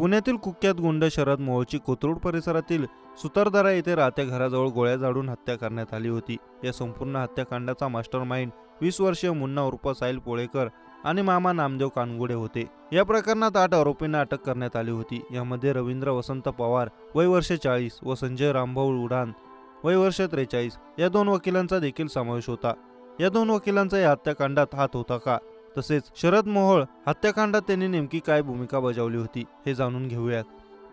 पुण्यातील कुख्यात गुंड शरद मोहोळची कोथरूड परिसरातील सुतारदारा येथे राहत्या घराजवळ गोळ्या झाडून हत्या करण्यात आली होती. या संपूर्ण हत्याकांडाचा मास्टर माइंड वीस वर्षीय मुन्ना उर्फ साहिल पोळेकर आणि मामा नामदेव कानगुडे होते. या प्रकरणात आठ आरोपींना अटक करण्यात आली होती. यामध्ये रवींद्र वसंत पवार वय वर्ष चाळीस व संजय रामभाऊ उडान वय वर्ष त्रेचाळीस या दोन वकिलांचा देखील समावेश होता. या दोन वकिलांचा या हत्याकांडात हात होता का? तसेच शरद मोहोळ हत्याकांडात त्यांनी नेमकी काय भूमिका बजावली होती हे जाणून घेऊयात.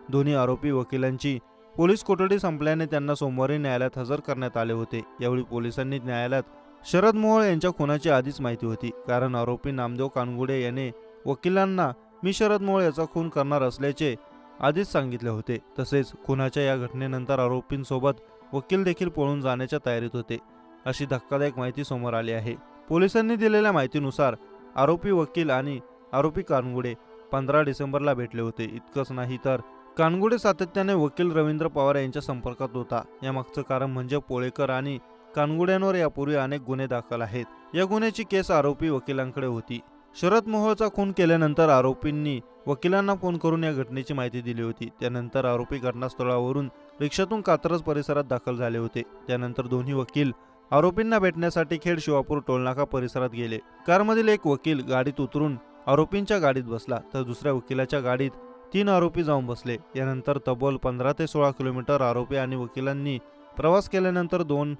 दोन्ही आरोपी वकिलांची पोलीस कोठडी संपल्याने त्यांना सोमवारी न्यायालयात हजर करण्यात आले होते. यावेळी पोलिसांनी न्यायालयात शरद मोहोळ यांच्या खुनाची आधीच माहिती होती कारण आरोपी नामदेव कानगुडे याने वकिलांना मी शरद मोहोळ याचा खून करणार असल्याचे आधीच सांगितले होते. तसेच खुनाच्या या घटनेनंतर आरोपींसोबत वकील देखील पळून जाण्याच्या तयारीत होते अशी धक्कादायक माहिती समोर आली आहे. पोलिसांनी दिलेल्या माहितीनुसार आरोपी वकील आणि आरोपी कानगुडे पंधरा डिसेंबरला भेटले होते. इतकंच नाही तर कानगुडे सातत्याने वकील रवींद्र पवार यांच्या संपर्कात होता. यामागचं कारण म्हणजे पोळेकर आणि कानगुड्यांवर यापूर्वी अनेक गुन्हे दाखल आहेत. या गुन्ह्याची केस आरोपी वकिलांकडे होती. शरद मोहोळचा खून केल्यानंतर आरोपींनी वकिलांना फोन करून या घटनेची माहिती दिली होती. त्यानंतर आरोपी घटनास्थळावरून रिक्षातून कात्रज परिसरात दाखल झाले होते. त्यानंतर दोन्ही वकील आरोपींना भेटण्यासाठी खेड शिवापूर टोलनाका परिसरात गेले. कारमधील एक वकील गाडीत उतरून आरोपींच्या गाडीत बसला तर दुसऱ्या वकिलाच्या गाडीत तीन आरोपी जाऊन बसले. यानंतर तब्बल पंधरा ते सोळा किलोमीटर आरोपी आणि वकिलांनी प्रवास केल्यानंतर दोन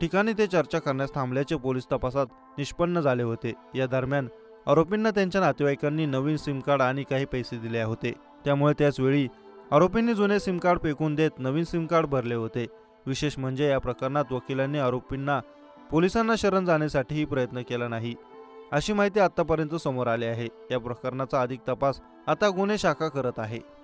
ठिकाणी ते चर्चा करण्यास थांबल्याचे पोलीस तपासात निष्पन्न झाले होते. या दरम्यान आरोपींना त्यांच्या नातेवाईकांनी नवीन सिम कार्ड आणि काही पैसे दिले होते. त्यामुळे त्याचवेळी आरोपींनी जुने सिम कार्ड फेकून देत नवीन सिम कार्ड भरले होते. विशेष म्हणजे या प्रकरणात वकिलांनी आरोपींना पोलिसांना शरण जाण्यासाठीही प्रयत्न केला नाही. अशी माहिती आतापर्यंत समोर आली आहे. या प्रकरणाचा अधिक तपास आता गुन्हे शाखा करत आहे.